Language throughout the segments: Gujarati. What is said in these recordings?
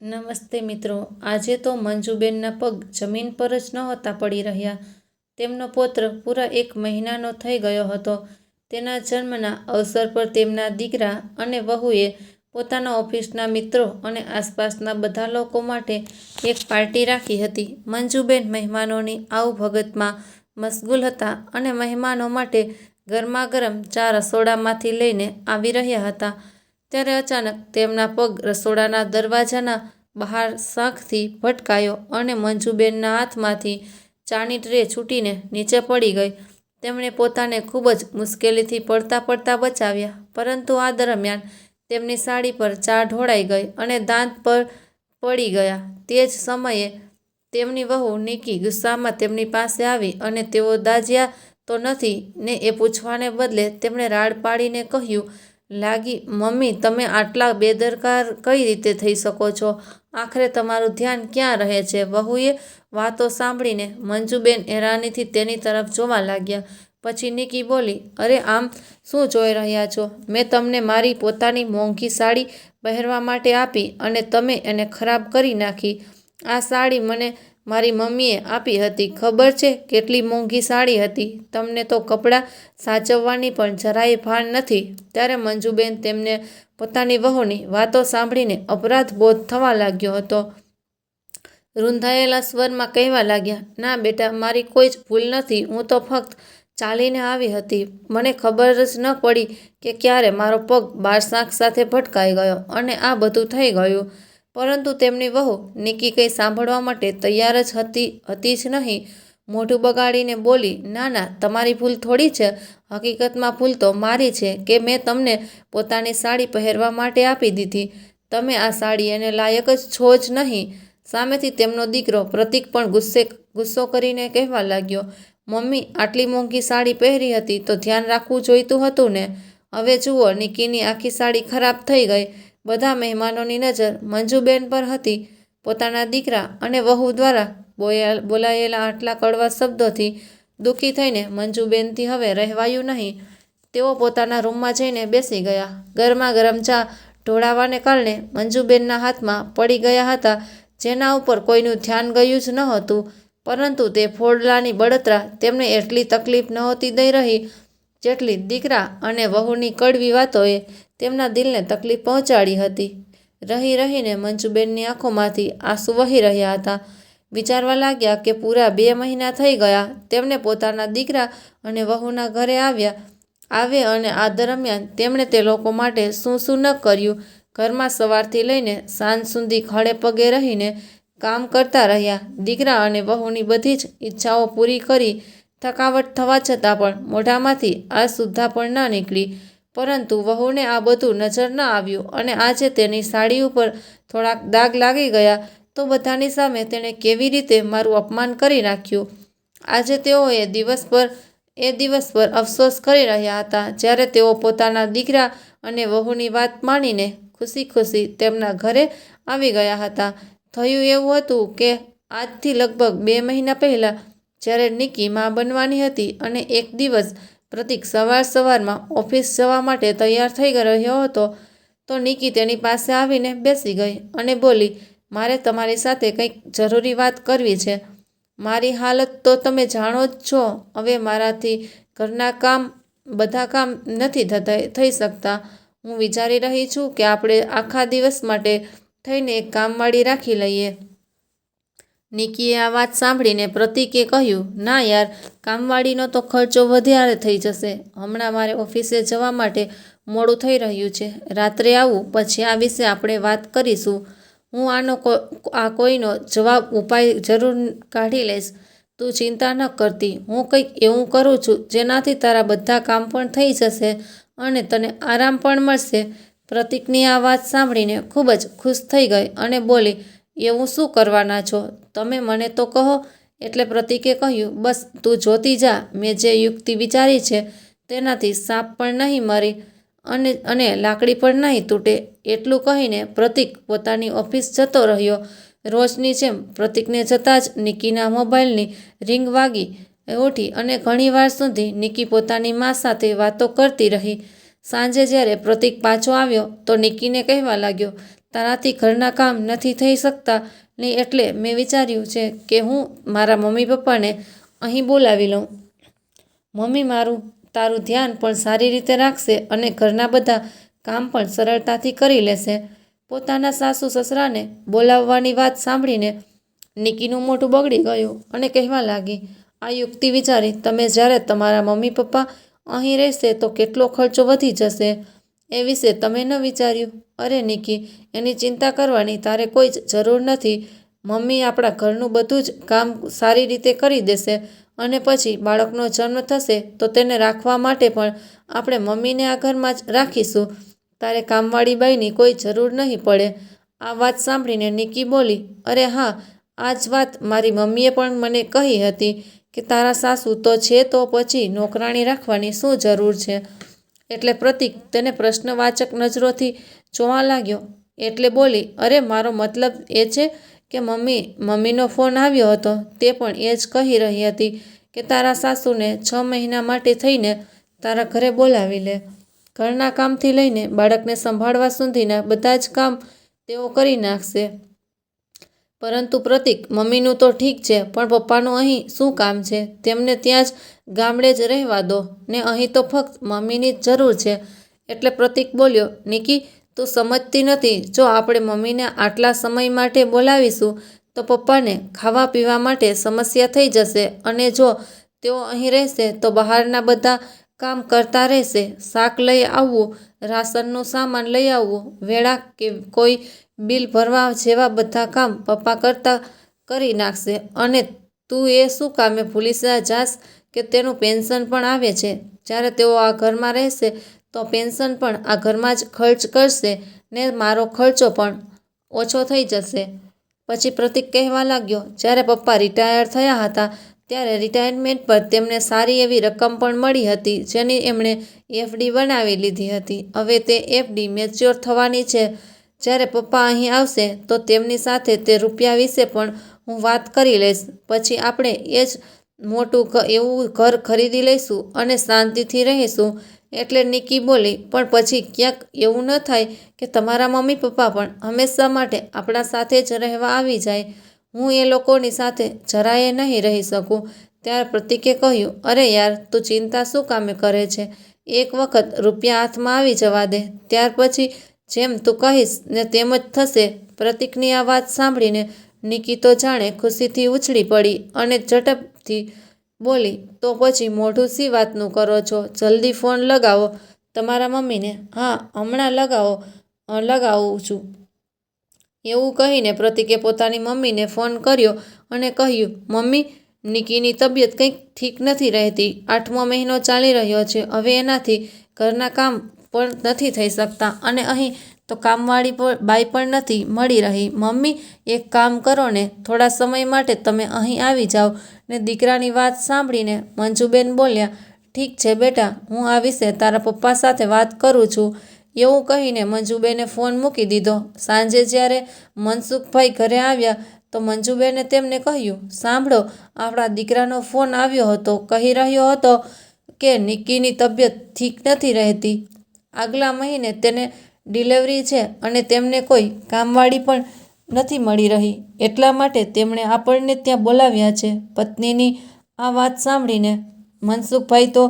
નમસ્તે મિત્રો. આજે તો મંજુબેનના પગ જમીન પર જ નહોતા પડી રહ્યા. તેમનો પૌત્ર પૂરા એક મહિનાનો થઈ ગયો હતો. તેના જન્મના અવસર પર તેમના દીકરા અને વહુએ પોતાના ઓફિસના મિત્રો અને આસપાસના બધા લોકો માટે એક પાર્ટી રાખી હતી. મંજુબેન મહેમાનોની આવભગતમાં મશગુલ હતા અને મહેમાનો માટે ગરમાગરમ ચા રસોડામાંથી લઈને આવી રહ્યા હતા. ત્યારે અચાનક તેમના પગ રસોડાના દરવાજાના બહાર શાંખથી ભટકાયો અને મંજુબેનના હાથમાંથી ચાની ટ્રે છૂટીને નીચે પડી ગઈ. તેમણે પોતાને ખૂબ જ મુશ્કેલીથી પડતા પડતા બચાવ્યા, પરંતુ આ દરમિયાન તેમની સાડી પર ચા ઢોળાઈ ગઈ અને દાંત પર પડી ગયા. તે જ સમયે તેમની વહુ નિકી ગુસ્સામાં તેમની પાસે આવી અને તેઓ દાજ્યા તો નથી ને એ પૂછવાને બદલે તેમણે રાડ પાડીને કહ્યું લાગી, મમ્મી, તમે આટલા બેદરકાર કઈ રીતે થઈ શકો છો? આખરે તમારું ધ્યાન ક્યાં રહે છે? વહુએ વાતો સાંભળીને મંજુબેન હેરાનીથી તેની તરફ જોવા લાગ્યા. પછી નિકી બોલી, અરે, આમ શું જોઈ રહ્યા છો? મેં તમને મારી પોતાની મોંઘી સાડી પહેરવા માટે આપી અને તમે એને ખરાબ કરી નાખી. આ સાડી મને મારી મમ્મીએ આપી હતી. ખબર છે કેટલી મોંઘી સાડી હતી. તમને તો કપડાં સાચવવાની પણ જરાય ભાન નથી. ત્યારે મંજુબેન તેમને પોતાની વહુની વાતો સાંભળીને અપરાધ બોધ થવા લાગ્યો હતો. રૂંધાયેલા સ્વરમાં કહેવા લાગ્યા, ના બેટા, મારી કોઈ જ ભૂલ નથી. હું તો ફક્ત ચાલીને આવી હતી. મને ખબર જ ન પડી કે ક્યારે મારો પગ બારશાંખ સાથે ભટકાઈ ગયો અને આ બધું થઈ ગયું. પરંતુ તેમની વહુ નિકી કંઈ સાંભળવા માટે તૈયાર જ હતી હતી જ નહીં. મોઢું બગાડીને બોલી, ના ના, તમારી ભૂલ થોડી છે. હકીકતમાં ભૂલ તો મારી છે કે મેં તમને પોતાની સાડી પહેરવા માટે આપી દીધી. તમે આ સાડી એને લાયક જ છો જ નહીં. સામેથી તેમનો દીકરો પ્રતિક પણ ગુસ્સે, ગુસ્સો કરીને કહેવા લાગ્યો, મમ્મી, આટલી મોંઘી સાડી પહેરી હતી તો ધ્યાન રાખવું જોઈતું હતું ને? હવે જુઓ, નિકીની આખી સાડી ખરાબ થઈ ગઈ. બધા મહેમાનોની નજર મંજુબેન પર હતી. પોતાના દીકરા અને વહુ દ્વારા બોલાયેલા આટલા કડવા શબ્દોથી દુઃખી થઈને મંજુબેનથી હવે રહેવાયું નહીં. તેઓ પોતાના રૂમમાં જઈને બેસી ગયા. ગરમા ગરમ ચા ઢોળાવાને કારણે મંજુબેનના હાથમાં પડી ગયા હતા, જેના ઉપર કોઈનું ધ્યાન ગયું જ નહોતું. પરંતુ તે ફોડલાની બળતરા તેમને એટલી તકલીફ નહોતી દઈ રહી જેટલી દીકરા અને વહુની કડવી વાતોએ તેમના દિલને તકલીફ પહોંચાડી હતી. રહી રહીને મંજુબેનની આંખોમાંથી આંસુ વહી રહ્યા હતા. વિચારવા લાગ્યા કે પૂરા બે મહિના થઈ ગયા તેમને પોતાના દીકરા અને વહુના ઘરે આવ્યા. આવે અને આ દરમિયાન તેમણે તે લોકો માટે શું શું ન કર્યું. ઘરમાં સવારથી લઈને સાંજ સુધી ખડે પગે રહીને કામ કરતા રહ્યા. દીકરા અને વહુની બધી જ ઈચ્છાઓ પૂરી કરી થકાવટ થવા છતાં પણ મોઢામાંથી આ સુદ્ધા પણ ન નીકળી. પરંતુ વહુને આ બધું નજર ન આવ્યું અને આજે તેની સાડી ઉપર થોડાક દાગ લાગી ગયા તો બધાની સામે તેણે કેવી રીતે મારું અપમાન કરી નાખ્યું. આજે તેઓએ દિવસ પર, એ દિવસ પર અફસોસ કરી રહ્યા હતા જ્યારે તેઓ પોતાના દીકરા અને વહુની વાત માનીને ખુશી ખુશી તેમના ઘરે આવી ગયા હતા. થયું એવું હતું કે આજથી લગભગ બે મહિના પહેલાં જ્યારે નિકી માં બનવાની હતી અને એક દિવસ પ્રતિક સવાર સવારમાં ઓફિસ જવા માટે તૈયાર થઈ રહ્યો હતો, તો નિકી તેની પાસે આવીને બેસી ગઈ અને બોલી, મારે તમારી સાથે કંઈક જરૂરી વાત કરવી છે. મારી હાલત તો તમે જાણો જ છો. હવે મારાથી ઘરના કામ, બધા કામ નથી થતા, થઈ શકતા. હું વિચારી રહી છું કે આપણે આખા દિવસ માટે થઈને એક કામવાળી રાખી લઈએ. નિકીએ આ વાત સાંભળીને પ્રતિકે કહ્યું, ના યાર, કામવાળીનો તો ખર્ચો વધારે થઈ જશે. હમણાં મારે ઓફિસે જવા માટે મોડું થઈ રહ્યું છે. રાત્રે આવું, પછી આ વિશે આપણે વાત કરીશું. હું આનો આ કોઈનો જવાબ ઉપાય જરૂર કાઢી લઈશ. તું ચિંતા ન કરતી. હું કંઈક એવું કરું છું જેનાથી તારા બધા કામ પણ થઈ જશે અને તને આરામ પણ મળશે. પ્રતિકની આ વાત સાંભળીને ખૂબ જ ખુશ થઈ ગઈ અને બોલી એવું શું કરવાના છો? તમે મને તો કહો, એટલે પ્રતિકે કહ્યું, બસ તું જોતી જા, મેં જે યુક્તિ વિચારી છે તેનાથી સાપ પણ નહીં મરી અને અને લાકડી પણ નહીં તૂટે. એટલું કહીને પ્રતિક પોતાની ઓફિસ જતો રહ્યો. રોજની જેમ પ્રતિકને જતાં જ નિકીના મોબાઈલની રિંગ વાગી ઉઠી અને ઘણીવાર સુધી નિકી પોતાની મા સાથે વાતો કરતી રહી. સાંજે જ્યારે પ્રતિક પાછો આવ્યો, તો નિકીને કહેવા લાગ્યો તારાથી ઘરના કામ નથી થઈ શકતા ને એટલે મેં વિચાર્યું છે કે હું મારા મમ્મી પપ્પાને અહીં બોલાવી લઉં. મમ્મી મારું, તારું ધ્યાન પણ સારી રીતે રાખશે અને ઘરના બધા કામ પણ સરળતાથી કરી લેશે. પોતાના સાસુ સસરાને બોલાવવાની વાત સાંભળીને નિકીનું મોઢું બગડી ગયું અને કહેવા લાગી, આ યુક્તિ વિચારી, તમે જ્યારે તમારા મમ્મી પપ્પા અહીં રહેશે તો કેટલો ખર્ચો વધી જશે? એ વિશે તમે ન વિચાર્યું? અરે નિકી, એની ચિંતા કરવાની તારે કોઈ જ જરૂર નથી. મમ્મી આપણા ઘરનું બધું જ કામ સારી રીતે કરી દેશે અને પછી બાળકનો જન્મ થશે તો તેને રાખવા માટે પણ આપણે મમ્મીને આ ઘરમાં જ રાખીશું. તારે કામવાળી બાઈની કોઈ જરૂર નહીં પડે. આ વાત સાંભળીને નિકી બોલી, અરે હા, આ જ વાત મારી મમ્મીએ પણ મને કહી હતી કે તારા સાસુ તો છે તો પછી નોકરાણી રાખવાની શું જરૂર છે? એટલે પ્રતિક તેને પ્રશ્નવાચક નજરોથી જોવા લાગ્યો. એટલે બોલી, અરે, મારો મતલબ એ છે કે મમ્મી, મમ્મીનો ફોન આવ્યો હતો. તે પણ એ જ કહી રહી હતી કે તારા સાસુને છ મહિના માટે થઈને તારા ઘરે બોલાવી લે. ઘરના કામથી લઈને બાળકને સંભાળવા સુધીના બધા જ કામ તેઓ કરી નાખશે. પરંતુ પ્રતિક, મમ્મીનું તો ઠીક છે, પણ પપ્પાનું અહીં શું કામ છે? તેમને ત્યાં જ ગામડે જ રહેવા દો. ને અહીં તો ફક્ત મમ્મીની જ જરૂર છે. એટલે પ્રતિક બોલ્યો, નિકી, તું સમજતી નથી. જો આપણે મમ્મીને આટલા સમય માટે બોલાવીશું, તો પપ્પાને ખાવા પીવા માટે સમસ્યા થઈ જશે. અને જો તેઓ અહીં રહેશે, તો બહારના બધા કામ કરતા રહેશે. શાક લઈ આવવું, રાશનનું સામાન લઈ આવવું, વેળા કે કોઈ બિલ ભરવા જેવા બધા કામ પપ્પા કરતા કરી નાખશે. અને તું એ શું કામે ભૂલી જાસ કે તેનું પેન્શન પણ આવે છે. જ્યારે તેઓ આ ઘરમાં રહેશે, તો પેન્શન પણ આ ઘરમાં જ ખર્ચ કરશે ને મારો ખર્ચો પણ ઓછો થઈ જશે. પછી પ્રતિક કહેવા લાગ્યો, જ્યારે પપ્પા રિટાયર થયા હતા, ત્યારે રિટાયરમેન્ટ પર તેમને સારી એવી રકમ પણ મળી હતી, જેની એમણે એફડી બનાવી લીધી હતી. હવે તે એફડી મેચ્યોર થવાની છે. જ્યારે પપ્પા અહીં આવશે, તો તેમની સાથે તે રૂપિયા વિશે પણ હું વાત કરી લઈશ. પછી આપણે એ જ મોટું એવું ઘર ખરીદી લઈશું અને શાંતિથી રહીશું. એટલે નિકી બોલી, પણ પછી ક્યાંક એવું ન થાય કે તમારા મમ્મી પપ્પા પણ હંમેશા માટે આપણા સાથે જ રહેવા આવી જાય. હું એ લોકોની સાથે જરાયે નહીં રહી શકું. ત્યારે પ્રતિકે કહ્યું, અરે યાર, તું ચિંતા શું કામે કરે છે? એક વખત રૂપિયા હાથમાં આવી જવા દે. ત્યાર પછી જેમ તું કહીશ ને તેમ જ થશે. પ્રતિકની આ વાત સાંભળીને નિકી તો જાણે ખુશીથી ઉછળી પડી અને ઝટપથી બોલી, તો પછી મોઢું સી વાતનું કરો છો? જલ્દી ફોન લગાવો. તમારા મમ્મીને હા, હમણાં લગાવો લગાવું છું. એવું કહીને પ્રતિકે પોતાની મમ્મીને ફોન કર્યો અને કહ્યું, મમ્મી, નિકીની તબિયત કંઈક ઠીક નથી રહેતી. આઠમો મહિનો ચાલી રહ્યો છે. હવે એનાથી ઘરના કામ પણ નથી થઈ શકતા અને અહીં તો કામવાળી બાઈ પણ નથી, મળી રહી. મમ્મી, એક કામ કરો ને, થોડા સમય માટે તમે અહીં આવી જાઓ ને દીકરાની વાત સાંભળીને મંજુબેન બોલ્યા, ઠીક છે બેટા, હું આ વિશે તારા પપ્પા સાથે વાત કરું છું. એવું કહીને મંજુબેને ફોન મૂકી દીધો. સાંજે જ્યારે મનસુખભાઈ ઘરે આવ્યા, તો મંજુબેને તેમને કહ્યું, સાંભળો, આપણા દીકરાનો ફોન આવ્યો હતો. કહી રહ્યો હતો કે, નિક્કીની તબિયત ઠીક નથી રહેતી. આગલા મહિને તેને ડિલિવરી છે અને તેમને કોઈ કામવાળી પણ નથી મળી રહી. એટલા માટે તેમણે આપણને ત્યાં બોલાવ્યા છે. પત્નીની આ વાત સાંભળીને મનસુખભાઈ તો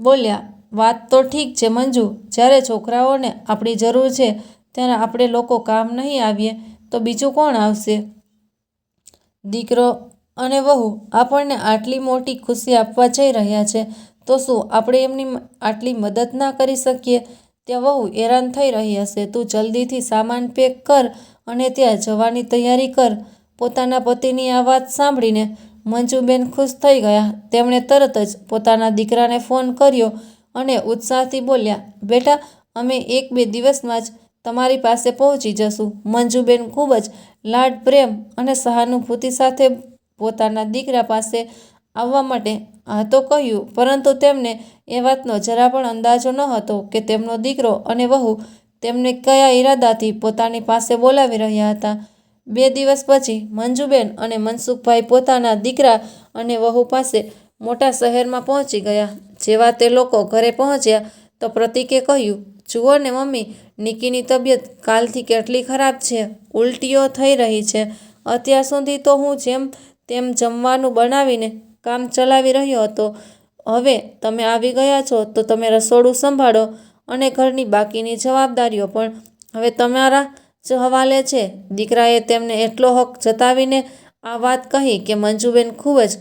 બોલ્યા, વાત તો ઠીક છે મંજુ. જ્યારે છોકરાઓને આપણી જરૂર છે ત્યારે આપણે લોકો કામ નહીં આવીએ તો બીજું કોણ આવશે? દીકરો અને વહુ આપણને આટલી મોટી ખુશી આપવા જઈ રહ્યા છે. તો શું આપણે એમની આટલી મદદ ના કરી શકીએ? ત્યાં વહુ હેરાન થઈ રહી હશે. તું જલ્દીથી સામાન પેક કર અને ત્યાં જવાની તૈયારી કર. પોતાના પતિની આ વાત સાંભળીને મંજુબેન ખુશ થઈ ગયા. તેમણે તરત જ પોતાના દીકરાને ફોન કર્યો અને ઉત્સાહથી બોલ્યા, બેટા, અમે એક બે દિવસમાં જ તમારી પાસે પહોંચી જશું. મંજુબેન ખૂબ જ લાડ પ્રેમ અને સહાનુભૂતિ સાથે પોતાના દીકરા પાસે આવવા માટે? હા, તો કહ્યું. પરંતુ તેમને એ વાતનો જરા પણ અંદાજો ન હતો કે તેમનો દીકરો અને વહુ તેમને કયા ઈરાદાથી પોતાની પાસે બોલાવી રહ્યા હતા. બે દિવસ પછી મંજુબેન અને મનસુખભાઈ પોતાના દીકરા અને વહુ પાસે મોટા શહેરમાં પહોંચી ગયા. જેવા તે લોકો ઘરે પહોંચ્યા તો પ્રતિકે કહ્યું, જુઓ ને મમ્મી, નિકીની તબિયત કાલથી કેટલી ખરાબ છે. ઉલટીઓ થઈ રહી છે. અત્યાર સુધી તો હું જેમ તેમ જમવાનું બનાવીને કામ ચલાવી રહ્યો હતો. હવે તમે આવી ગયા છો તો તમે રસોડું સંભાળો અને ઘરની બાકીની જવાબદારીઓ પણ. હવે તમારા જ હવાલે છે. દીકરાએ તેમને એટલો હક જતાવીને આ વાત કહી કે મંજુબેન ખૂબ જ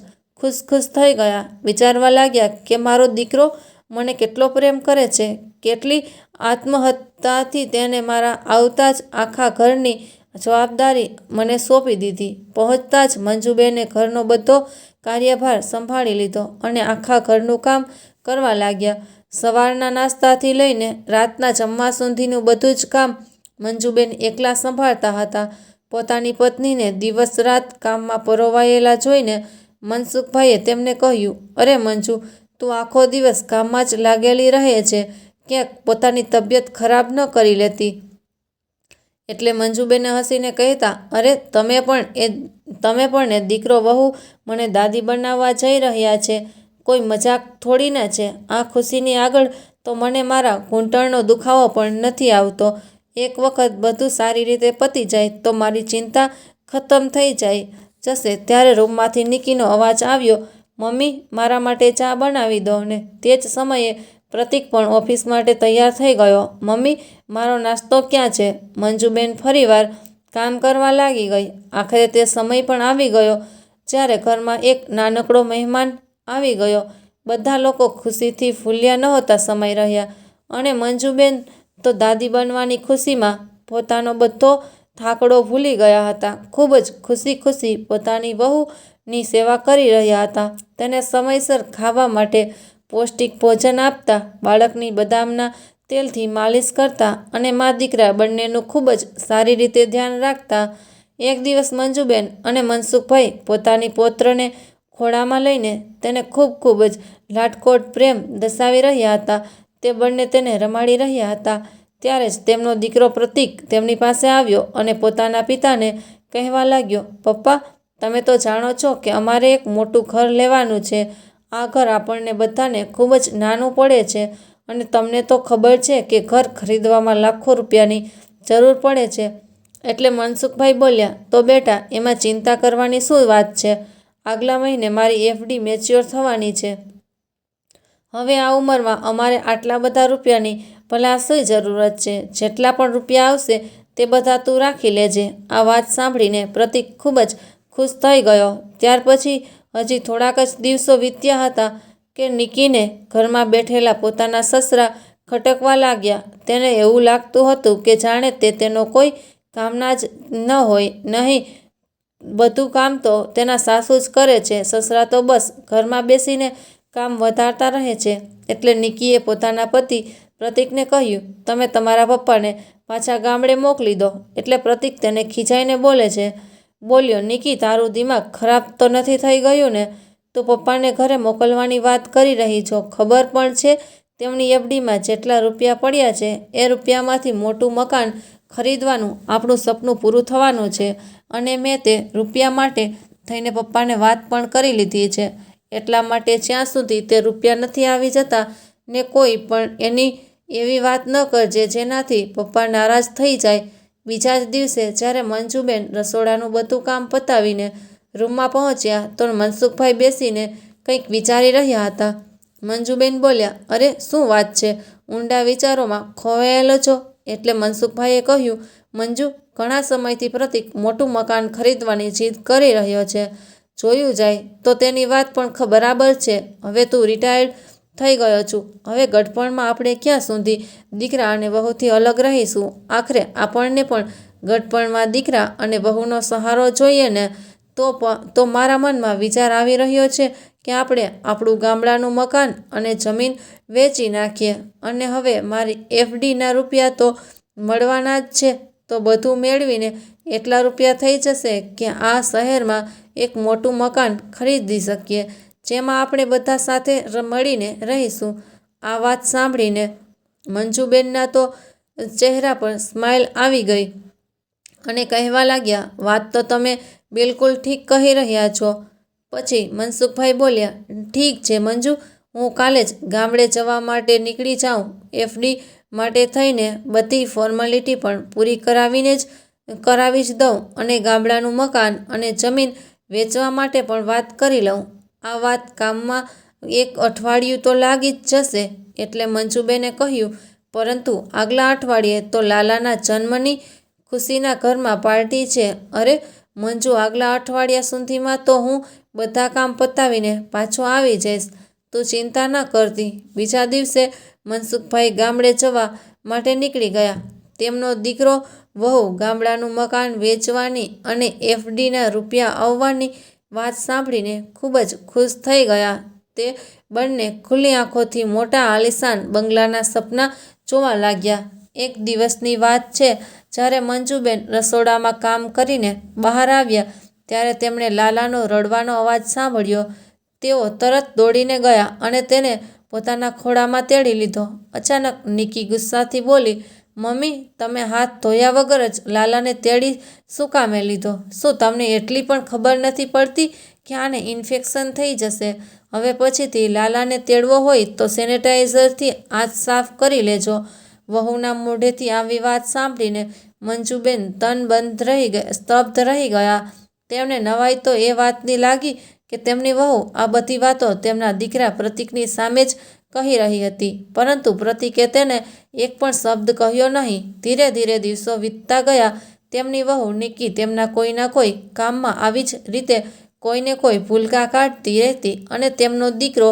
ખુશ ખુશ થઈ ગયા. વિચારવા લાગ્યા કે મારો દીકરો મને કેટલો પ્રેમ કરે છે. કેટલી આત્મહત્યાથી તેને મારા આવતા જ આખા ઘરની જવાબદારી મને સોંપી દીધી. પહોંચતા જ મંજુબેને ઘરનો બધો કાર્યભાર સંભાળી લીધો અને આખા ઘરનું કામ કરવા લાગ્યા. સવારના નાસ્તાથી લઈને રાતના જમવા સુધીનું બધું જ કામ મંજુબેન એકલા સંભાળતા હતા. પોતાની પત્નીને દિવસ રાત કામમાં પરોવાયેલા જોઈને મનસુખભાઈએ તેમને કહ્યું, અરે મંજુ, તું આખો દિવસ કામમાં જ લાગેલી રહે છે. ક્યાંક પોતાની તબિયત ખરાબ ન કરી લેતી. એટલે મંજુબેને હસીને કહેતા, અરે, તમે પણ એ, તમે પણ એ દીકરો વહુ મને દાદી બનાવવા જઈ રહ્યા છે. કોઈ મજાક થોડી ના છે. આ ખુશીની આગળ તો મને મારા ઘૂંટણનો દુખાવો પણ નથી આવતો. એક વખત બધું સારી રીતે પતી જાય તો મારી ચિંતા ખતમ થઈ જાય. જશે ત્યારે રૂમમાંથી નિકીનો અવાજ આવ્યો, મમ્મી, મારા માટે ચા બનાવી દો ને. તે જ સમયે પ્રતિક પણ ઓફિસ માટે તૈયાર થઈ ગયો. મમ્મી, મારો નાસ્તો ક્યાં છે? મંજુબેન ફરીવાર કામ કરવા લાગી ગઈ. આખરે તે સમય પણ આવી ગયો જ્યારે ઘરમાં એક નાનકડો મહેમાન આવી ગયો. બધા લોકો ખુશીથી ફૂલ્યા નહોતા સમય રહ્યા અને મંજુબેન તો દાદી બનવાની ખુશીમાં પોતાનો બધો થાકડો ભૂલી ગયા હતા. ખૂબ જ ખુશી ખુશી પોતાની વહુની સેવા કરી રહ્યા હતા. તેને સમયસર ખાવા માટે પૌષ્ટિક ભોજન આપતા, બાળકની બદામના તેલથી માલિશ કરતા અને મા દીકરા બંનેનું ખૂબ જ સારી રીતે ધ્યાન રાખતા, એક દિવસ મંજુબેન અને મનસુખભાઈ પોતાની પૌત્રને ખોળામાં લઈને તેને ખૂબ ખૂબ જ લાટકોટ પ્રેમ દર્શાવી રહ્યા હતા. તે બંને તેને રમાડી રહ્યા હતા. ત્યારે જ તેમનો દીકરો પ્રતિક તેમની પાસે આવ્યો અને પોતાના પિતાને કહેવા લાગ્યો, પપ્પા, તમે તો જાણો છો કે અમારે એક મોટું ઘર લેવાનું છે. આ ઘર આપણને બધાને ખૂબ જ નાનું પડે છે અને તમને તો ખબર છે કે ઘર ખરીદવામાં લાખો રૂપિયાની જરૂર પડે છે. એટલે મનસુખભાઈ બોલ્યા, તો બેટા, એમાં ચિંતા કરવાની શું વાત છે? આગલા મહિને મારી એફડી મેચ્યોર થવાની છે. હવે આ ઉંમરમાં અમારે આટલા બધા રૂપિયાની ભલા શું જરૂરત છે. જેટલા પણ રૂપિયા આવશે તે બધા તું રાખી લેજે. આ વાત સાંભળીને પ્રતિક ખૂબ જ ખુશ થઈ ગયો. ત્યાર પછી હજી થોડાક જ દિવસો વીત્યા હતા કે નિકીને ઘરમાં બેઠેલા પોતાના સસરા ખટકવા લાગ્યા. તેને એવું લાગતું હતું કે જાણે તે તેનો કોઈ કામના જ ન હોય, નહીં, બધું કામ તો તેના સાસુ જ કરે છે. સસરા તો બસ ઘરમાં બેસીને કામ વધારતા રહે છે. એટલે નિકીએ પોતાના પતિ પ્રતિકને કહ્યું, તમે તમારા પપ્પાને પાછા ગામડે મોકલી દો. એટલે પ્રતિક તેને ખીજાઈને બોલે છે બોલ્યો, નિકી, તારું દિમાગ ખરાબ તો નથી થઈ ગયું ને? તું પપ્પાને ઘરે મોકલવાની વાત કરી રહી છો. ખબર પણ છે, તેમની એફડીમાં જેટલા રૂપિયા પડ્યા છે, એ રૂપિયામાંથી મોટું મકાન ખરીદવાનું આપણું સપનું પૂરું થવાનું છે. અને મેં તે રૂપિયા માટે થઈને પપ્પાને વાત પણ કરી લીધી છે. એટલા માટે જ્યાં સુધી તે રૂપિયા નથી આવી જતા ને કોઈ પણ એની એવી વાત ન કરજે જેનાથી પપ્પા નારાજ થઈ જાય બીજા જ દિવસે જ્યારે મંજુબેન રસોડાનું બધું કામ પતાવીને રૂમમાં પહોંચ્યા, તો મનસુખભાઈ બેસીને કંઈક વિચારી રહ્યા હતા. મંજુબેન બોલ્યા, અરે, શું વાત છે? ઊંડા વિચારોમાં ખોવાયેલો છો. એટલે મનસુખભાઈએ કહ્યું, મંજુ, ઘણા સમયથી પ્રતિક મોટું મકાન ખરીદવાની જીદ કરી રહ્યો છે. જોયું જાય તો તેની વાત પણ બરાબર છે. હવે તું રિટાયર્ડ થઈ ગયો છું. હવે ગઢપણમાં આપણે ક્યાં સુધી દીકરા અને વહુથી અલગ રહીશું? આખરે આપણને પણ ગઢપણમાં દીકરા અને વહુનો સહારો જોઈએ ને તો તો મારા મનમાં વિચાર આવી રહ્યો છે કે આપણે આપણું ગામડાનું મકાન અને જમીન વેચી નાખીએ. અને હવે મારી એફડીના રૂપિયા તો મળવાના જ છે, તો બધું મેળવીને એટલા રૂપિયા થઈ જશે કે આ શહેરમાં એક મોટું મકાન ખરીદી શકીએ. જેમાં આપણે બધા સાથે મળીને રહીશું. આ વાત સાંભળીને મંજુબેનના તો ચહેરા પર સ્માઇલ આવી ગઈ અને કહેવા લાગ્યા, વાત તો તમે બિલકુલ ઠીક કહી રહ્યા છો. પછી મનસુખભાઈ બોલ્યા, ઠીક છે મંજુ, હું કાલે જ ગામડે જવા માટે નીકળી જાઉં. એફડી માટે થઈને બધી ફોર્માલિટી પણ પૂરી કરાવીને જ, કરાવી જ દઉં અને ગામડાનું મકાન અને જમીન વેચવા માટે પણ વાત કરી લઉં. આ વાત કામમાં એક અઠવાડિયું તો લાગી જ જશે, એટલે મંજુબેને કહ્યું, પરંતુ આગલા અઠવાડિયે તો લાલાના જન્મની ખુશીના ઘરમાં પાર્ટી છે. અરે, મંજુ, આગલા અઠવાડિયા સુધીમાં તો હું બધા કામ પતાવીને પાછો આવી જઈશ. તું ચિંતા ન કરતી. બીજા દિવસે મનસુખભાઈ ગામડે જવા માટે નીકળી ગયા. તેમનો દીકરો વહુ ગામડાનું મકાન વેચવાની અને એફડીના રૂપિયા આવવાની વાત સાંભળીને ખૂબ જ ખુશ થઈ ગયા. તે બંને ખુલ્લી આંખોથી મોટા આલિશાન બંગલાના સપના જોવા લાગ્યા. એક દિવસની વાત છે, જ્યારે મંજુબેન રસોડામાં કામ કરીને બહાર આવ્યા, ત્યારે તેમણે લાલાનો રડવાનો અવાજ સાંભળ્યો. તેઓ તરત દોડીને ગયા અને તેને પોતાના ખોળામાં તેડી લીધો. અચાનક નિકી ગુસ્સાથી બોલી મમ્મી, તમે હાથ ધોયા વગર જ લાલાને તેડી શું કામે લીધો? શું તમને એટલી પણ ખબર નથી પડતી કે આને ઇન્ફેક્શન થઈ જશે? હવે પછીથી લાલાને તેડવો હોય તો સેનેટાઈઝરથી હાથ સાફ કરી લેજો. વહુના મોઢેથી આવી વાત સાંભળીને મંજુબેન તન બંધ રહી ગયા, સ્તબ્ધ રહી ગયા. તેમને નવાઈ તો એ વાતની લાગી કે તેમની વહુ આ બધી વાતો તેમના દીકરા પ્રતિકની સામે જ કહી રહી હતી. પરંતુ પ્રતિકે તેને એક પણ શબ્દ કહ્યો નહીં. ધીરે ધીરે દિવસો વીતતા ગયા. તેમની વહુ નિકી તેમના કોઈના કોઈ કામમાં આવી જ રીતે કોઈને કોઈ ભૂલકા કાઢતી રહેતી અને તેમનો દીકરો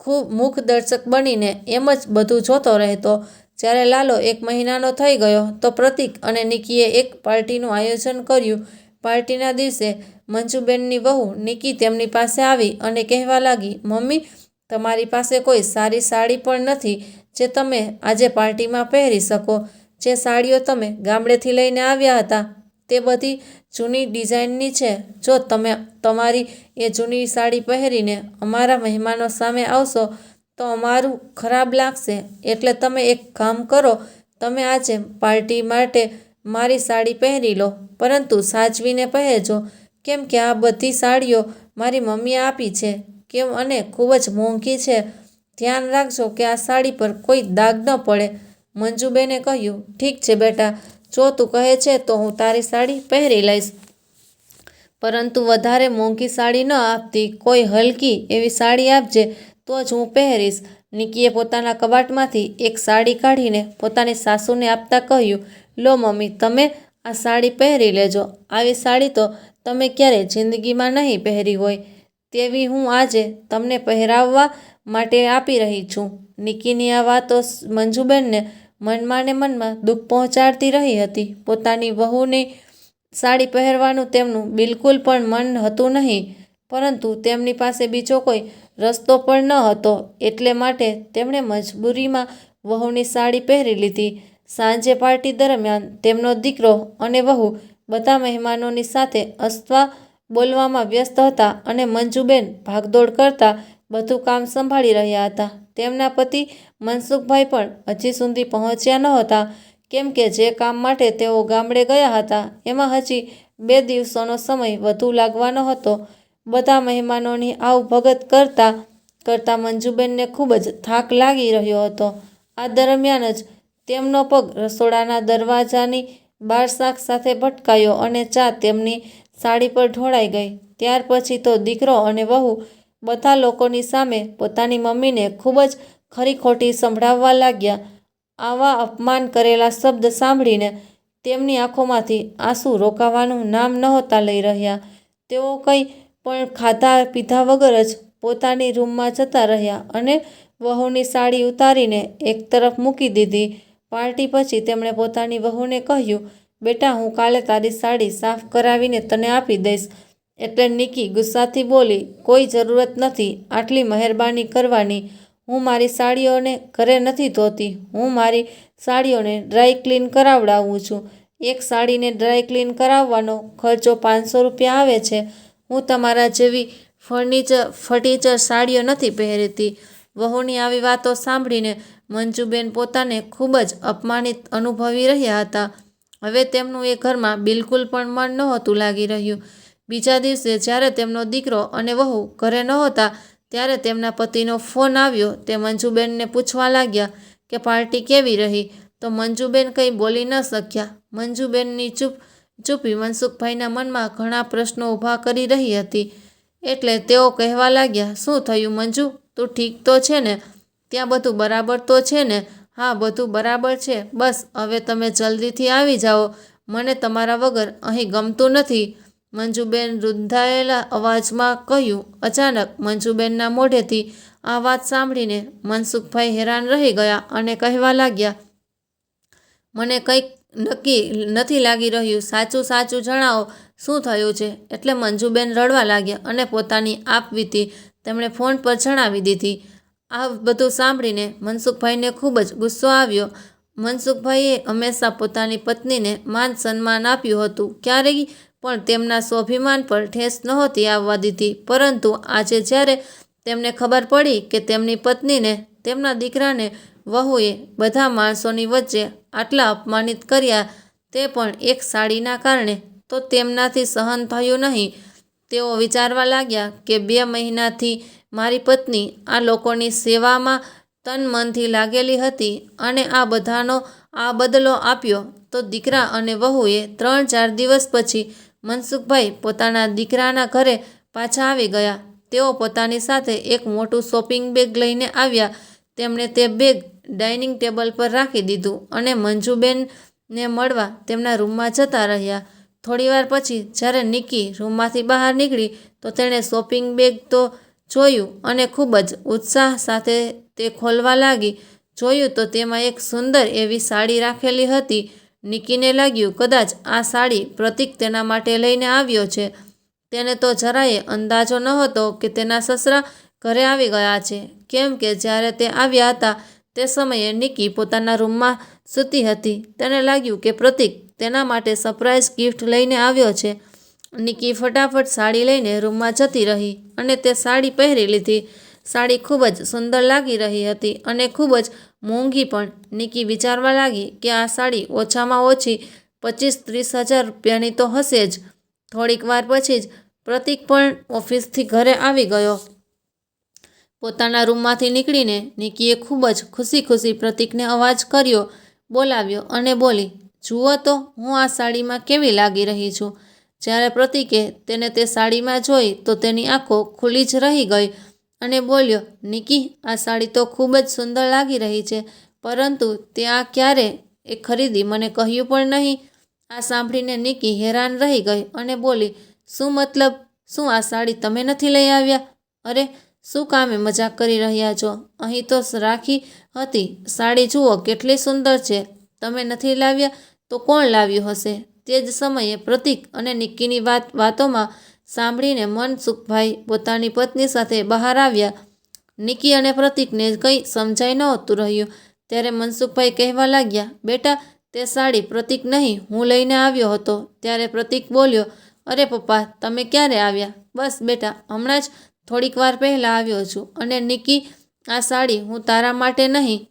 ખૂબ મુખદર્શક બનીને એમ જ બધું જોતો રહેતો. જ્યારે લાલો એક મહિનાનો થઈ ગયો તો પ્રતિક અને નિકીએ એક પાર્ટીનું આયોજન કર્યું. પાર્ટીના દિવસે મંજુબેનની વહુ નિકી તેમની પાસે આવી અને કહેવા લાગી, મમ્મી તમારી પાસે કોઈ સારી સાડી પણ નથી જે તમે આજે પાર્ટીમાં પહેરી શકો. જે સાડીઓ તમે ગામડેથી લઈને આવ્યા હતા, તે બધી જૂની ડિઝાઇનની છે. જો તમે, તમારી એ જૂની સાડી પહેરીને અમારા મહેમાનો સામે આવશો, તો અમારું ખરાબ લાગશે. એટલે તમે એક કામ કરો, તમે આજે પાર્ટી માટે મારી સાડી પહેરી લો, પરંતુ સાચવીને પહેરજો. કેમ કે આ બધી સાડીઓ મારી મમ્મીએ આપી છે. કેમ અને ખૂબ જ મોંઘી છે. ધ્યાન રાખજો કે આ સાડી પર કોઈ દાગ ન પડે. મંજુબેને કહ્યું, ઠીક છે બેટા, જો તું કહે છે તો હું તારી સાડી પહેરી લઈશ. પરંતુ વધારે મોંઘી સાડી ન આપતી કોઈ હલકી એવી સાડી આપજે તો જ હું પહેરીશ. નિકીએ પોતાના કબાટમાંથી એક સાડી કાઢીને પોતાની સાસુને આપતા કહ્યું, લો મમ્મી, તમે આ સાડી પહેરી લેજો. આવી સાડી તો તમે ક્યારેય જિંદગીમાં નહીં પહેરી હોય. તેવી હું આજે તમને પહેરાવવા માટે આપી રહી છું. નિકીની આ વાતો મંજુબેનને મનમાં ને મનમાં દુઃખ પહોંચાડતી રહી હતી. પોતાની વહુની સાડી પહેરવાનું તેમનું બિલકુલ પણ મન હતું નહીં, પરંતુ તેમની પાસે બીજો કોઈ રસ્તો પણ ન હતો. એટલે માટે તેમણે મજબૂરીમાં વહુની સાડી પહેરી લીધી. સાંજે પાર્ટી દરમિયાન તેમનો દીકરો અને વહુ બધા મહેમાનોની સાથે હસવા બોલવામાં વ્યસ્ત હતા અને મંજુબેન ભાગદોડ કરતા બધું કામ સંભાળી રહ્યા હતા. તેમના પતિ મનસુખભાઈ પણ હજી સુધી પહોંચ્યા નહોતા, કેમ કે જે કામ માટે તેઓ ગામડે ગયા હતા, એમાં હજી બે દિવસોનો સમય વધુ લાગવાનો હતો. બધા મહેમાનોની આવભગત કરતા કરતાં મંજુબેનને ખૂબ જ થાક લાગી રહ્યો હતો. આ દરમિયાન જ તેમનો પગ રસોડાના દરવાજાની બાર શાક સાથે ભટકાયો અને ચા તેમની સાડી પર ઢોળાઈ ગઈ. ત્યાર પછી તો દીકરો અને વહુ બધા લોકોની સામે પોતાની મમ્મીને ખૂબ જ ખરી ખોટી સંભળાવવા લાગ્યા. આવા અપમાન કરેલા શબ્દ સાંભળીને તેમની આંખોમાંથી આંસુ રોકાવાનું નામ નહોતા લઈ રહ્યા. તેઓ કંઈ પણ ખાધા પીધા વગર જ પોતાની રૂમમાં જતા રહ્યા અને વહુની સાડી ઉતારીને એક તરફ મૂકી દીધી. પાર્ટી પછી તેમણે પોતાની વહુને કહ્યું બેટા, હું કાલે તારી સાડી સાફ કરાવીને તને આપી દઈશ. એટલે નિકી ગુસ્સાથી બોલી, કોઈ જરૂરત નથી, આટલી મહેરબાની કરવાની. હું મારી સાડીઓને ઘરે નથી ધોતી. હું મારી સાડીઓને ડ્રાય ક્લીન કરાવડાવું છું. એક સાડીને ડ્રાય ક્લીન કરાવવાનો ખર્ચો પાંચસો રૂપિયા આવે છે. હું તમારા જેવી ફર્નિચર ફર્નિચર સાડીઓ નથી પહેરતી. વહુની આવી વાતો સાંભળીને મંજુબેન પોતાને ખૂબ જ અપમાનિત અનુભવી રહ્યા હતા. હવે તેમનું એ ઘરમાં બિલકુલ પણ મન નહોતું લાગી રહ્યું. બીજા દિવસે જ્યારે તેમનો દીકરો અને વહુ ઘરે નહોતા, ત્યારે તેમના પતિનો ફોન આવ્યો. તે મંજુબેનને પૂછવા લાગ્યા કે, પાર્ટી કેવી રહી? તો મંજુબેન કંઈ બોલી ન શક્યા. મંજુબેનની ચૂપ, ચૂપી મનસુખભાઈના મનમાં ઘણા પ્રશ્નો ઊભા કરી રહી હતી. એટલે તેઓ કહેવા લાગ્યા, શું થયું મંજુ? તું ઠીક તો છે ને? ત્યાં બધું બરાબર તો છે ને? હા, બધું બરાબર છે. બસ, હવે તમે જલ્દીથી આવી જાઓ. મને તમારા વગર અહીં ગમતું નથી. મંજુબેન રૂંધાયેલા અવાજમાં કહ્યું, અચાનક મંજુબેનના મોઢેથી આ વાત સાંભળીને મનસુખભાઈ હેરાન રહી ગયા અને કહેવા લાગ્યા, મને કંઈક નક્કી નથી લાગી રહ્યું. સાચું સાચું જણાવો, શું થયું છે? એટલે મંજુબેન રડવા લાગ્યા અને પોતાની આપવીતી તેમણે ફોન પર જણાવી દીધી. આ બધું સાંભળીને મનસુખભાઈને ખૂબ જ ગુસ્સો આવ્યો. મનસુખભાઈએ હંમેશા પોતાની પત્નીને માન સન્માન આપ્યું હતું. ક્યારેય પણ તેમના સ્વાભિમાન પર ઠેસ નહોતી આવવા દીધી. પરંતુ આજે જ્યારે તેમને ખબર પડી કે તેમની પત્નીને તેમના દીકરાને વહુએ બધા માણસોની વચ્ચે આટલા અપમાનિત કર્યા, તે પણ એક સાડીના કારણે, તો તેમનાથી સહન થયું નહીં. તેઓ વિચારવા લાગ્યા કે બે મહિનાથી મારી પત્ની આ લોકોની સેવામાં તન મનથી લાગેલી હતી અને આ બધાનો આ બદલો આપ્યો તો દીકરા અને વહુએ ત્રણ ચાર દિવસ પછી મનસુખભાઈ પોતાના દીકરાના ઘરે પાછા આવી ગયા. તેઓ પોતાની સાથે એક મોટું શોપિંગ બેગ લઈને આવ્યા. તેમણે તે બેગ ડાઇનિંગ ટેબલ પર રાખી દીધું અને મંજુબેનને મળવા તેમના રૂમમાં જતા રહ્યા. થોડીવાર પછી જ્યારે નિકી રૂમમાંથી બહાર નીકળી તો તેણે શોપિંગ બેગ તો જોયું અને ખૂબ જ ઉત્સાહ સાથે તે ખોલવા લાગી. જોયું તો તેમાં એક સુંદર એવી સાડી રાખેલી હતી. નિકીને લાગ્યું, કદાચ આ સાડી પ્રતિક તેના માટે લઈને આવ્યો છે. તેને તો જરાયે અંદાજો નહોતો કે તેના સસરા ઘરે આવી ગયા છે. કેમ કે જ્યારે તે આવ્યા હતા, તે સમયે નિકી પોતાના રૂમમાં સૂતી હતી. તેને લાગ્યું કે પ્રતિક તેના માટે સરપ્રાઇઝ ગિફ્ટ લઈને આવ્યો છે. નિકી ફટાફટ સાડી લઈને રૂમમાં જતી રહી અને તે સાડી પહેરી લીધી. સાડી ખૂબ જ સુંદર લાગી રહી હતી અને ખૂબ જ મોંઘી પણ. નિકી વિચારવા લાગી કે આ સાડી ઓછામાં ઓછી પચીસ ત્રીસ હજાર રૂપિયાની તો હશે જ. થોડીક વાર પછી જ પ્રતિક પણ ઓફિસથી ઘરે આવી ગયો. પોતાના રૂમમાંથી નીકળીને નિકીએ ખૂબ જ ખુશી ખુશી પ્રતિકને અવાજ કર્યો, બોલાવ્યો અને બોલી, જુઓ તો, હું આ સાડીમાં કેવી લાગી રહી છું. જ્યારે પ્રતિકે તેને તે સાડીમાં જોઈ તો તેની આંખો ખુલ્લી જ રહી ગઈ અને બોલ્યો, નિકી, આ સાડી તો ખૂબ જ સુંદર લાગી રહી છે, પરંતુ તે આ ક્યારે એ ખરીદી? મને કહ્યું પણ નહીં. આ સાંભળીને નિકી હેરાન રહી ગઈ અને બોલી, શું મતલબ? શું આ સાડી તમે નથી લઈ આવ્યા? અરે, શું કામે મજાક કરી રહ્યા છો? અહીં તો રાખી હતી. સાડી જુઓ, કેટલી સુંદર છે. તમે નથી લાવ્યા તો કોણ લાવ્યું હશે? તે જ સમયે પ્રતિક અને નિક્કીની વાત, વાતોમાં સાંભળીને મનસુખભાઈ પોતાની પત્ની સાથે બહાર આવ્યા. નિકી અને પ્રતિકને કંઈ સમજાઈ નહોતું રહ્યું. ત્યારે મનસુખભાઈ કહેવા લાગ્યા, બેટા, તે સાડી પ્રતિક નહીં, હું લઈને આવ્યો હતો. ત્યારે પ્રતિક બોલ્યો, અરે પપ્પા, તમે ક્યારે આવ્યા? બસ બેટા, હમણાં જ થોડીક વાર પહેલાં આવ્યો છું અને નિકી આ સાડી હું તારા માટે નહીં,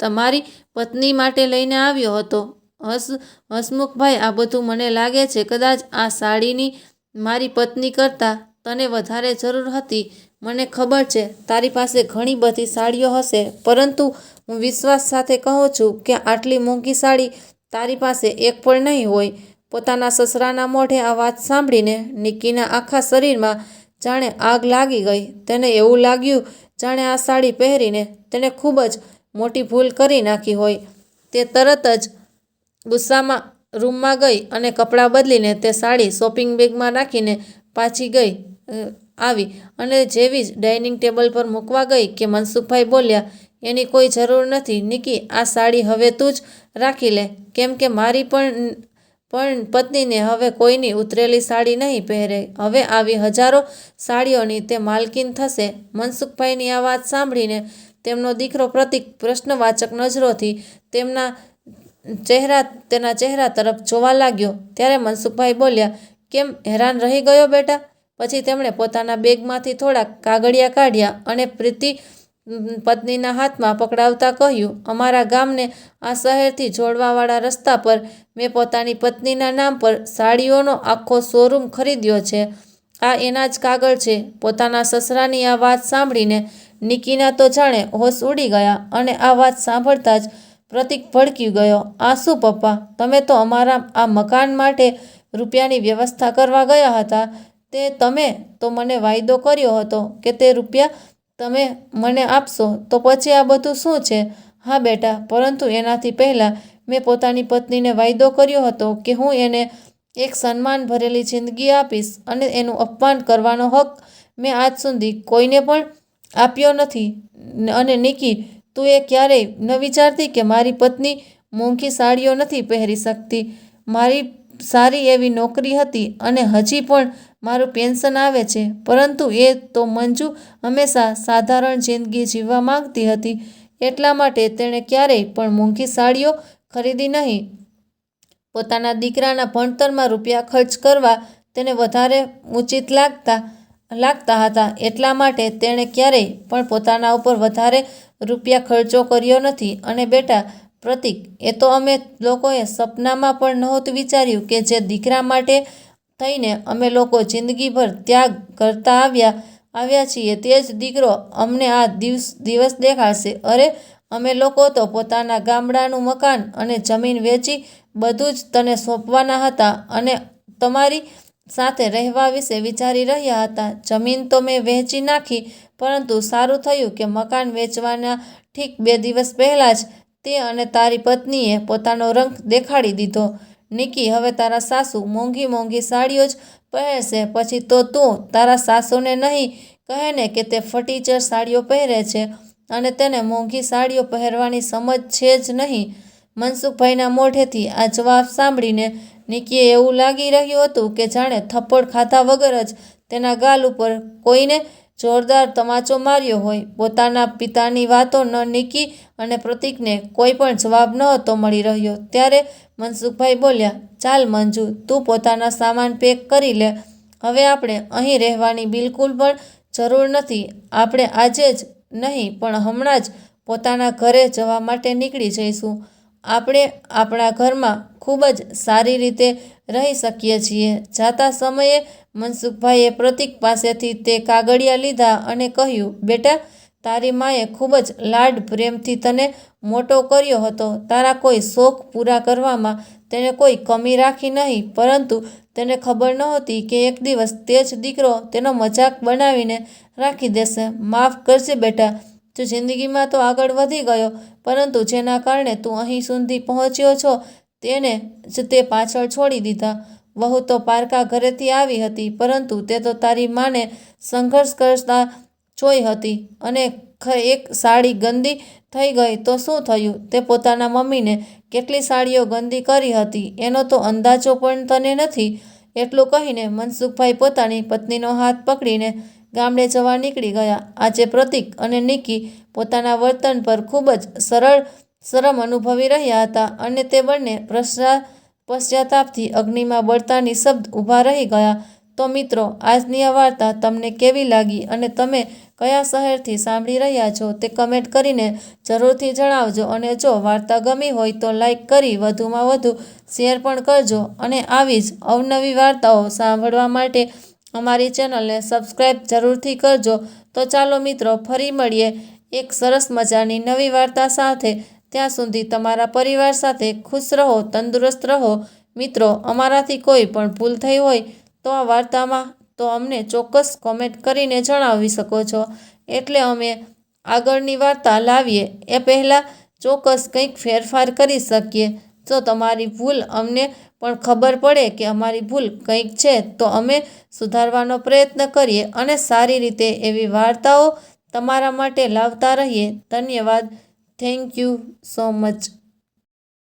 તમારી પત્ની માટે લઈને આવ્યો હતો. હસ, હસમુખભાઈ, આ બધું મને લાગે છે કદાચ આ સાડીની મારી પત્ની કરતાં તને વધારે જરૂર હતી. મને ખબર છે, તારી પાસે ઘણી બધી સાડીઓ હશે, પરંતુ હું વિશ્વાસ સાથે કહું છું કે આટલી મોંઘી સાડી તારી પાસે એક પણ નહીં હોય. પોતાના સસરાના મોઢે આ વાત સાંભળીને નિકીના આખા શરીરમાં જાણે આગ લાગી ગઈ. તેને એવું લાગ્યું જાણે આ સાડી પહેરીને તેણે ખૂબ જ મોટી ભૂલ કરી નાખી હોય. તે તરત જ ગુસ્સામાં રૂમમાં ગઈ અને કપડાં બદલીને તે સાડી શોપિંગ બેગમાં રાખીને પાછી ગઈ આવી અને જેવી જ ડાઇનિંગ ટેબલ પર મૂકવા ગઈ કે મનસુખભાઈ બોલ્યા, એની કોઈ જરૂર નથી, નિકી, આ સાડી હવે તું જ રાખી લે. કેમ કે મારી પણ પણ પત્નીને હવે કોઈની ઉતરેલી સાડી નહીં પહેરે. હવે આવી હજારો સાડીઓની તે માલકીન થશે. મનસુખભાઈની આ વાત સાંભળીને તેમનો દીકરો પ્રતિક પ્રશ્નવાચક નજરોથી તેમના ચહેરા, તેના ચહેરા તરફ જોવા લાગ્યો. ત્યારે મનસુખભાઈ બોલ્યા, કેમ હેરાન રહી ગયો બેટા? પછી તેમણે પોતાના બેગમાંથી થોડાક કાગળિયા કાઢ્યા અને પ્રીતિ પત્નીના હાથમાં પકડાવતા કહ્યું, અમારા ગામને આ શહેરથી જોડવાવાળા રસ્તા પર મેં પોતાની પત્નીના નામ પર સાડીઓનો આખો શોરૂમ ખરીદ્યો છે. આ એના જ કાગળ છે. પોતાના સસરાની આ વાત સાંભળીને નિકીના તો જાણે હોશ ઉડી ગયા અને આ વાત સાંભળતા જ પ્રતિક ભડકી ગયો. આ શું પપ્પા, તમે તો અમારા આ મકાન માટે રૂપિયાની વ્યવસ્થા કરવા ગયા હતા. તે તમે તો મને વાયદો કર્યો હતો કે તે રૂપિયા તમે મને આપશો. તો પછી આ બધું શું છે? હા બેટા, પરંતુ એનાથી પહેલાં મેં પોતાની પત્નીને વાયદો કર્યો હતો કે હું એને એક સન્માન ભરેલી જિંદગી આપીશ અને એનું અપમાન કરવાનો હક મેં આજ સુધી કોઈને પણ આપ્યો નથી. અને નિકી તું એ ક્યારેય ન વિચારતી કે મારી પત્ની મોંઘી સાડીઓ નથી પહેરી શકતી. મારી સારી એવી નોકરી હતી અને હજી પણ મારું પેન્શન આવે છે. પરંતુ એ તો મંજુ હંમેશા સાધારણ જિંદગી જીવવા માંગતી હતી. એટલા માટે તેણે ક્યારેય પણ મોંઘી સાડીઓ ખરીદી નહીં. પોતાના દીકરાના ભણતરમાં રૂપિયા ખર્ચ કરવા તેને વધારે ઉચિત લાગતા લાગતા હતા. એટલા માટે તેણે ક્યારેય પણ પોતાના ઉપર વધારે રૂપિયા ખર્ચો કર્યો નથી. અને બેટા, પ્રતિક, એ તો અમે લોકોએ સપનામાં પણ નહોતું વિચાર્યું કે જે દીકરા માટે થઈને અમે લોકો જિંદગીભર ત્યાગ કરતા આવ્યા આવ્યા છીએ, તે જ દીકરો અમને આ દિવસ દિવસ દેખાડશે. અરે, અમે લોકો તો પોતાના ગામડાનું મકાન અને જમીન વેચી બધું જ તને સોંપવાના હતા અને તમારી સાથે રહેવા વિશે વિચારી રહ્યા હતા. જમીન તો મેં વહેંચી નાખી, પરંતુ સારું થયું કે મકાન વેચવાના ઠીક બે દિવસ પહેલાં જ તે અને તારી પત્નીએ પોતાનો રંગ દેખાડી દીધો. નિકી, હવે તારા સાસુ મોંઘી મોંઘી સાડીઓ જ પહેરશે, પછી તો તું તારા સાસુને નહીં કહે ને કે તે ફટીચર સાડીઓ પહેરે છે અને તેને મોંઘી સાડીઓ પહેરવાની સમજ છે જ નહીં. મનસુખભાઈના મોઢેથી આ જવાબ સાંભળીને નિકીએ એવું લાગી રહ્યું હતું કે જાણે થપ્પડ ખાધા વગર જ તેના ગાલ ઉપર કોઈને જોરદાર તમાચો માર્યો હોય. પોતાના પિતાની વાતો ન નિકી અને પ્રતિકને કોઈ પણ જવાબ ન હતો મળી રહ્યો. ત્યારે મનસુખભાઈ બોલ્યા, ચાલ મંજુ, તું પોતાના સામાન પેક કરી લે. હવે આપણે અહીં રહેવાની બિલકુલ પણ જરૂર નથી. આપણે આજે જ નહીં, પણ હમણાં જ પોતાના ઘરે જવા માટે નીકળી જઈશું. આપણે આપણા ઘરમાં ખૂબ જ સારી રીતે રહી શકીએ છીએ. જાતા સમયે મનસુખભાઈએ પ્રતિક પાસેથી તે કાગળિયા લીધા અને કહ્યું, બેટા, તારી માએ ખૂબ જ લાડ પ્રેમથી તને મોટો કર્યો હતો. તારા કોઈ શોખ પૂરા કરવામાં તેને કોઈ કમી રાખી નહીં, પરંતુ તેને ખબર નહોતી કે એક દિવસ તે જ દીકરો તેનો મજાક બનાવીને રાખી દેશે. માફ કરજે બેટા, તું જિંદગીમાં તો આગળ વધી ગયો, પરંતુ જેના કારણે તું અહીં સુધી પહોંચ્યો છો તેને જ તે પાછળ છોડી દીધા. વહુ તો પારકા ઘરેથી આવી હતી, પરંતુ તે તો તારી માને સંઘર્ષ કરતા જોઈ હતી અને એક સાડી ગંદી થઈ ગઈ તો શું થયું? તે પોતાના મમ્મીને કેટલી સાડીઓ ગંદી કરી હતી? એનો તો અંદાજો પણ તને નથી. એટલું કહીને મનસુખભાઈ પોતાની પત્નીનો હાથ પકડીને ગામડે જવા નીકળી ગયા. આજે પ્રતિક અને નિકી પોતાના વર્તન પર ખૂબ જ સરળ શરમ અનુભવી રહ્યા હતા અને તે બંને પ્રશ્ના પશ્ચાતાપથી અગ્નિમાં બળતા નિશબ્દ ઊભા રહી ગયા. તો મિત્રો, આજની આ વાર્તા તમને કેવી લાગી અને તમે કયા શહેરથી સાંભળી રહ્યા છો તે કમેન્ટ કરીને જરૂરથી જણાવજો અને જો વાર્તા ગમી હોય તો લાઈક કરી વધુમાં વધુ શેર પણ કરજો અને આવી જ અવનવી વાર્તાઓ સાંભળવા માટે અમારી ચેનલને સબસ્ક્રાઈબ જરૂરથી કરજો. તો ચાલો મિત્રો, ફરી મળીએ એક સરસ મજાની નવી વાર્તા સાથે. ત્યાં સુધી તમારા પરિવાર સાથે ખુશ રહો, તંદુરસ્ત રહો. મિત્રો, અમારાથી કોઈ પણ ભૂલ થઈ હોય તો આ વાર્તામાં તો અમને ચોક્કસ કોમેન્ટ કરીને જણાવી શકો છો. એટલે અમે આગળની વાર્તા લાવીએ. એ પહેલાં ચોક્કસ કંઈક ફેરફાર કરી શકીએ. જો તમારી ભૂલ અમને પણ ખબર પડે કે અમારી ભૂલ કંઈક છે, તો અમે સુધારવાનો પ્રયત્ન કરીએ અને સારી રીતે એવી વાર્તાઓ તમારા માટે લાવતા રહીએ. ધન્યવાદ. Thank you so much